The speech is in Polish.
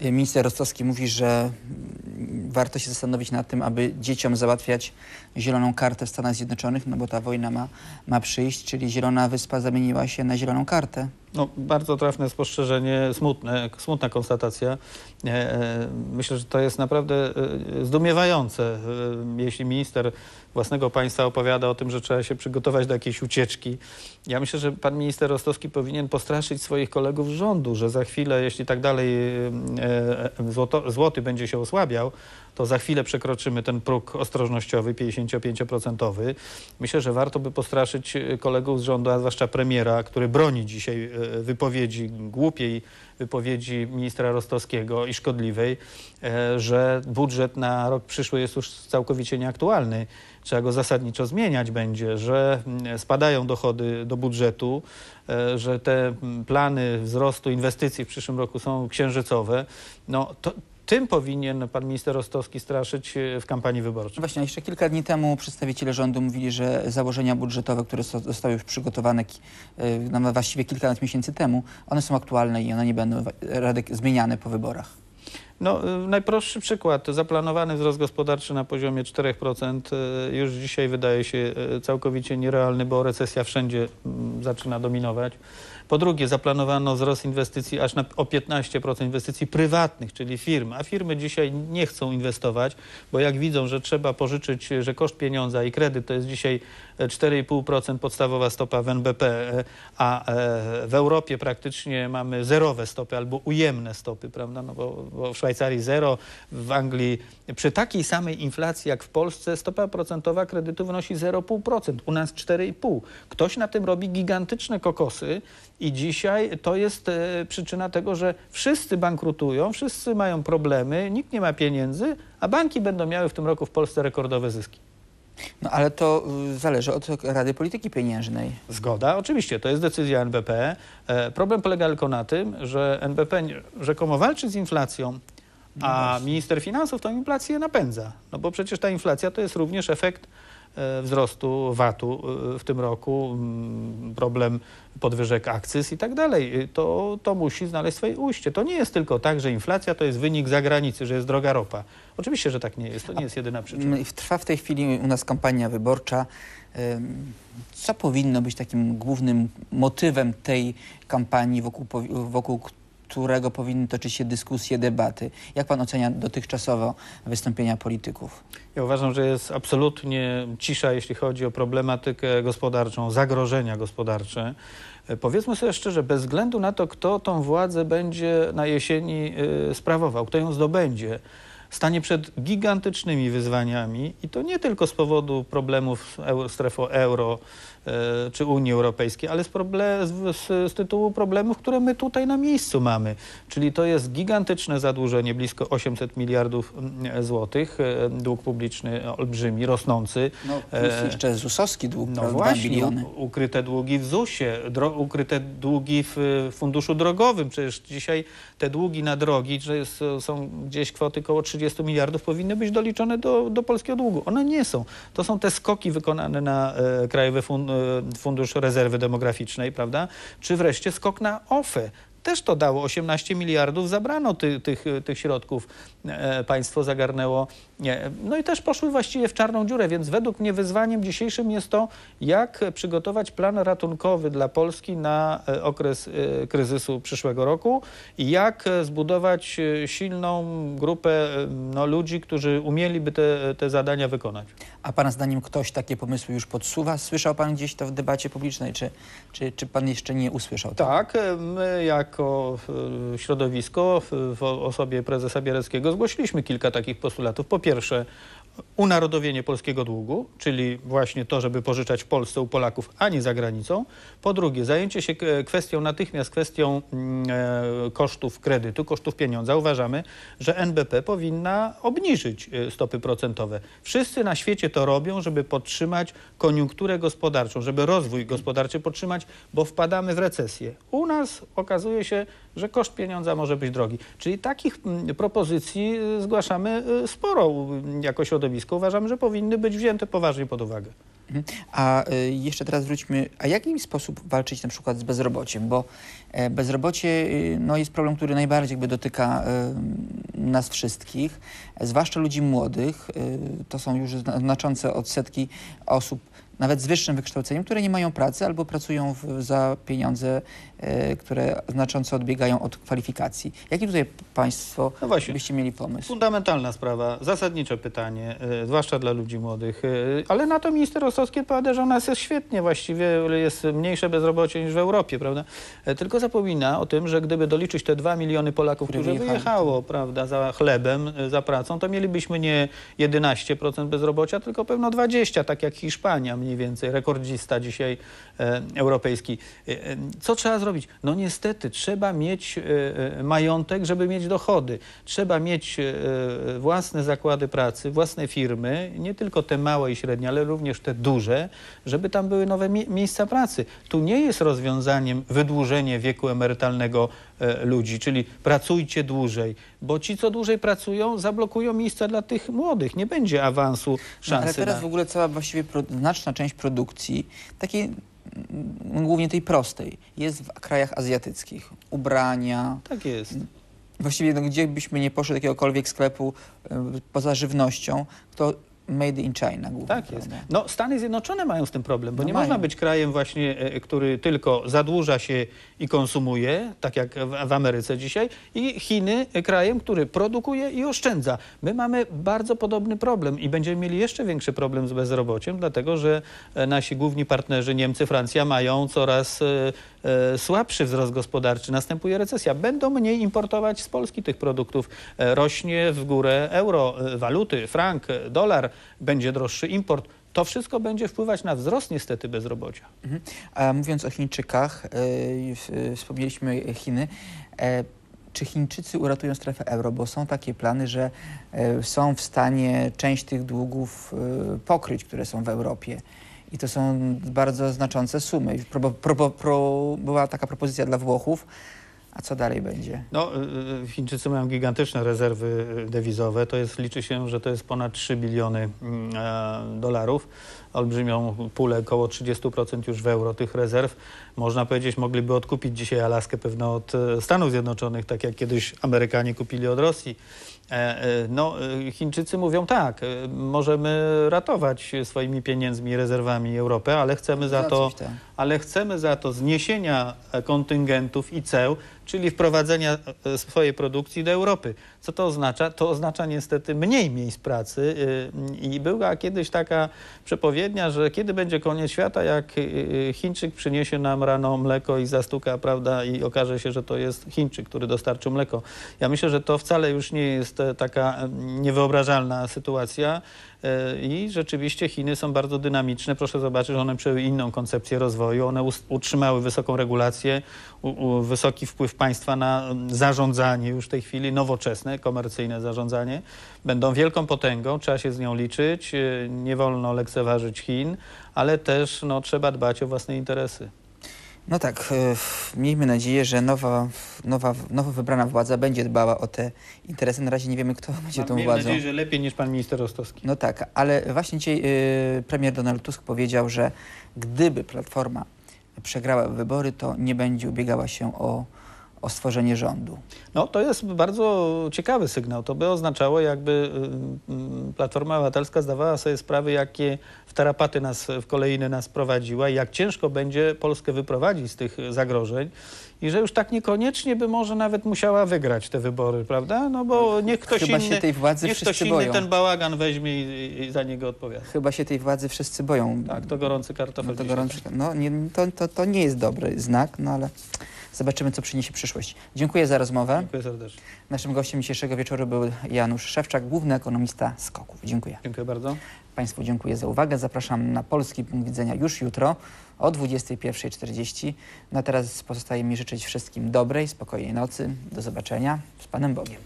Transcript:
Minister Rostowski mówi, że warto się zastanowić nad tym, aby dzieciom załatwiać zieloną kartę w Stanach Zjednoczonych, no bo ta wojna ma, ma przyjść, czyli zielona wyspa zamieniła się na zieloną kartę. No, bardzo trafne spostrzeżenie, smutne, smutna konstatacja. E, e, Myślę, że to jest naprawdę e, zdumiewające, jeśli minister własnego państwa opowiada o tym, że trzeba się przygotować do jakiejś ucieczki. Ja myślę, że pan minister Rostowski powinien postraszyć swoich kolegów z rządu, że za chwilę, jeśli tak dalej złoto, złoty będzie się osłabiał, to za chwilę przekroczymy ten próg ostrożnościowy 55%. Myślę, że warto by postraszyć e, kolegów z rządu, a zwłaszcza premiera, który broni dzisiaj e, wypowiedzi, głupiej wypowiedzi ministra Rostowskiego i szkodliwej, e, że budżet na rok przyszły jest już całkowicie nieaktualny. Trzeba go zasadniczo zmieniać będzie, że mm, spadają dochody do budżetu, że te mm, plany wzrostu inwestycji w przyszłym roku są księżycowe. No, to, tym powinien pan minister Rostowski straszyć e, w kampanii wyborczej. Właśnie, jeszcze kilka dni temu przedstawiciele rządu mówili, że założenia budżetowe, które zostały już przygotowane y, no, właściwie kilkanaście miesięcy temu, one są aktualne i one nie będą zmieniane po wyborach. No, y, najprostszy przykład. Zaplanowany wzrost gospodarczy na poziomie 4% y, już dzisiaj wydaje się całkowicie nierealny, bo recesja wszędzie mm, zaczyna dominować. Po drugie, zaplanowano wzrost inwestycji aż na, o 15% inwestycji prywatnych, czyli firm, a firmy dzisiaj nie chcą inwestować, bo jak widzą, że trzeba pożyczyć, że koszt pieniądza i kredyt to jest dzisiaj 4,5% podstawowa stopa w NBP, e, a e, w Europie praktycznie mamy zerowe stopy albo ujemne stopy, prawda? No bo, bo w Szwajcarii zero, w Anglii przy takiej samej inflacji jak w Polsce stopa procentowa kredytu wynosi 0,5%, u nas 4,5%. Ktoś na tym robi gigantyczne kokosy i dzisiaj to jest e, przyczyna tego, że wszyscy bankrutują, wszyscy mają problemy, nikt nie ma pieniędzy, a banki będą miały w tym roku w Polsce rekordowe zyski. No ale to y, zależy od Rady Polityki Pieniężnej. Zgoda, oczywiście, to jest decyzja NBP. E, problem polega tylko na tym, że NBP rzekomo walczy z inflacją, a minister finansów tą inflację napędza. No bo przecież ta inflacja to jest również efekt wzrostu VAT-u e, w tym roku, mm, problem podwyżek akcyz i tak dalej. To, to musi znaleźć swoje ujście. To nie jest tylko tak, że inflacja to jest wynik zagranicy, że jest droga ropa. Oczywiście, że tak nie jest. To nie jest jedyna przyczyna. Mm, Trwa w tej chwili u nas kampania wyborcza. Co powinno być takim głównym motywem tej kampanii, wokół, wokół którego powinny toczyć się dyskusje, debaty? Jak pan ocenia dotychczasowo wystąpienia polityków? Ja uważam, że jest absolutnie cisza, jeśli chodzi o problematykę gospodarczą, zagrożenia gospodarcze. E, Powiedzmy sobie szczerze, bez względu na to, kto tą władzę będzie na jesieni y, sprawował, kto ją zdobędzie, stanie przed gigantycznymi wyzwaniami i to nie tylko z powodu problemów euro, strefą euro e, czy Unii Europejskiej, ale z, proble- z, z, tytułu problemów, które my tutaj na miejscu mamy. Czyli to jest gigantyczne zadłużenie, blisko 800 miliardów złotych, e, dług publiczny olbrzymi, rosnący. No, plus E, jeszcze ZUS-owski dług, No 2 właśnie, biliony. ukryte długi w ZUS-ie, ukryte długi w y, funduszu drogowym. Przecież dzisiaj te długi na drogi, że jest, są gdzieś kwoty około 30 miliardów, powinny być doliczone do, do polskiego długu. One nie są. To są te skoki wykonane na e, Krajowy e, Fundusz Rezerwy Demograficznej, prawda? Czy wreszcie skok na OFE. Też to dało 18 miliardów, zabrano ty, tych, tych środków, e, państwo zagarnęło. Nie. No i też poszły właściwie w czarną dziurę, więc według mnie wyzwaniem dzisiejszym jest to, jak przygotować plan ratunkowy dla Polski na e, okres e, kryzysu przyszłego roku i jak zbudować silną grupę no, ludzi, którzy umieliby te, te zadania wykonać. A pana zdaniem ktoś takie pomysły już podsuwa? Słyszał pan gdzieś to w debacie publicznej, czy, czy, czy pan jeszcze nie usłyszał tego? Tak, my jako e, środowisko w osobie prezesa Biereckiego zgłosiliśmy kilka takich postulatów. Po pierwsze, unarodowienie polskiego długu, czyli właśnie to, żeby pożyczać w Polsce u Polaków, a nie za granicą. Po drugie, zajęcie się kwestią, natychmiast kwestią mm, e, kosztów kredytu, kosztów pieniądza. Uważamy, że NBP powinna obniżyć e, stopy procentowe. Wszyscy na świecie to robią, żeby podtrzymać koniunkturę gospodarczą, żeby rozwój gospodarczy podtrzymać, bo wpadamy w recesję. U nas okazuje się, że koszt pieniądza może być drogi. Czyli takich mm, propozycji y, zgłaszamy y, sporo jako środowisko. Uważamy, że powinny być wzięte poważnie pod uwagę. Mhm. A y, jeszcze teraz wróćmy, a jaki sposób walczyć na przykład z bezrobociem? Bo e, bezrobocie no, jest problem, który najbardziej jakby dotyka nas wszystkich, zwłaszcza ludzi młodych. To są już zna- znaczące odsetki osób, nawet z wyższym wykształceniem, które nie mają pracy albo pracują w, za pieniądze, które znacząco odbiegają od kwalifikacji. Jaki tutaj Państwo No właśnie. byście mieli pomysł? Fundamentalna sprawa, zasadnicze pytanie, e, zwłaszcza dla ludzi młodych. E, ale na to minister Rostowski odpowiada, że u nas jest świetnie, właściwie jest mniejsze bezrobocie niż w Europie, prawda? E, tylko zapomina o tym, że gdyby doliczyć te dwa miliony Polaków, Które którzy wyjechało, prawda, za chlebem, e, za pracą, to mielibyśmy nie 11% bezrobocia, tylko pewno 20, tak jak Hiszpania mniej więcej, rekordzista dzisiaj e, europejski. E, e, Co trzeba zrobić? No niestety, trzeba mieć e, e, majątek, żeby mieć dochody. Trzeba mieć e, własne zakłady pracy, własne firmy, nie tylko te małe i średnie, ale również te duże, żeby tam były nowe mie- miejsca pracy. Tu nie jest rozwiązaniem wydłużenie wieku emerytalnego ludzi, czyli pracujcie dłużej, bo ci, co dłużej pracują, zablokują miejsca dla tych młodych. Nie będzie awansu No, szansy ale teraz na... w ogóle cała właściwie znaczna część produkcji, takiej głównie tej prostej, jest w krajach azjatyckich. Ubrania. Tak jest. Właściwie no, gdzie byśmy nie poszli do jakiegokolwiek sklepu y, poza żywnością, to made in China głównie. Tak jest. No, Stany Zjednoczone mają z tym problem, bo No nie mają. można być krajem właśnie, e, który tylko zadłuża się i konsumuje, tak jak w, Ameryce dzisiaj, i Chiny e, krajem, który produkuje i oszczędza. My mamy bardzo podobny problem i będziemy mieli jeszcze większy problem z bezrobociem, dlatego że e, nasi główni partnerzy Niemcy, Francja mają coraz e, e, słabszy wzrost gospodarczy, następuje recesja. Będą mniej importować z Polski tych produktów. E, rośnie w górę euro, e, waluty, frank, e, dolar, będzie droższy import. To wszystko będzie wpływać na wzrost niestety bezrobocia. Mhm. A mówiąc o Chińczykach, y, y, wspomnieliśmy Chiny. E, czy Chińczycy uratują strefę euro? Bo są takie plany, że e, są w stanie część tych długów e, pokryć, które są w Europie. I to są bardzo znaczące sumy. Pro, pro, pro, była taka propozycja dla Włochów. A co dalej będzie? No, y, y, Chińczycy mają gigantyczne rezerwy y, dewizowe. To jest, liczy się, że to jest ponad 3 biliony mm, e, dolarów. Olbrzymią pulę, około 30% już w euro tych rezerw. Można powiedzieć, mogliby odkupić dzisiaj Alaskę pewno od e, Stanów Zjednoczonych, tak jak kiedyś Amerykanie kupili od Rosji. E, e, No, Chińczycy mówią tak, możemy ratować swoimi pieniędzmi i rezerwami Europę, ale chcemy za to ale chcemy za to zniesienia kontyngentów i ceł, czyli wprowadzenia swojej produkcji do Europy. Co to oznacza? To oznacza niestety mniej miejsc pracy i była kiedyś taka przepowiednia, że kiedy będzie koniec świata, jak y, y, Chińczyk przyniesie nam rano mleko i zastuka, prawda, i okaże się, że to jest Chińczyk, który dostarczył mleko. Ja myślę, że to wcale już nie jest e, taka e, niewyobrażalna sytuacja e, i rzeczywiście Chiny są bardzo dynamiczne. Proszę zobaczyć, że one przyjęły inną koncepcję rozwoju. One utrzymały wysoką regulację, wysoki wpływ państwa na mm, zarządzanie już w tej chwili, nowoczesne, komercyjne zarządzanie. Będą wielką potęgą, trzeba się z nią liczyć. e, Nie wolno lekceważyć Chin, ale też no, trzeba dbać o własne interesy. No tak, y, miejmy nadzieję, że nowa, nowa, nowo wybrana władza będzie dbała o te interesy. Na razie nie wiemy, kto będzie tą Mam władzą. nadzieję, że lepiej niż pan minister Rostowski. No tak, ale właśnie dzisiaj y, premier Donald Tusk powiedział, że gdyby Platforma przegrała wybory, to nie będzie ubiegała się o, o stworzenie rządu. No to jest bardzo ciekawy sygnał. To by oznaczało, jakby y, y, Platforma Obywatelska zdawała sobie sprawę, jakie w tarapaty nas, w kolejny nas prowadziła i jak ciężko będzie Polskę wyprowadzić z tych zagrożeń i że już tak niekoniecznie by może nawet musiała wygrać te wybory, prawda? No bo niech ktoś Chyba inny, się tej władzy niech ktoś inny boją. ten bałagan weźmie i, i za niego odpowiada. Chyba się tej władzy wszyscy boją. Tak, to gorący kartofel. no, to, gorąco, no, nie, to, to, to nie jest dobry znak, no ale Zobaczymy, co przyniesie przyszłość. Dziękuję za rozmowę. Dziękuję serdecznie. Naszym gościem dzisiejszego wieczoru był Janusz Szewczak, główny ekonomista Skoków. Dziękuję. Dziękuję bardzo. Państwu dziękuję za uwagę. Zapraszam na polski punkt widzenia już jutro o 21.40. Na no teraz pozostaje mi życzyć wszystkim dobrej, spokojnej nocy. Do zobaczenia. Z Panem Bogiem.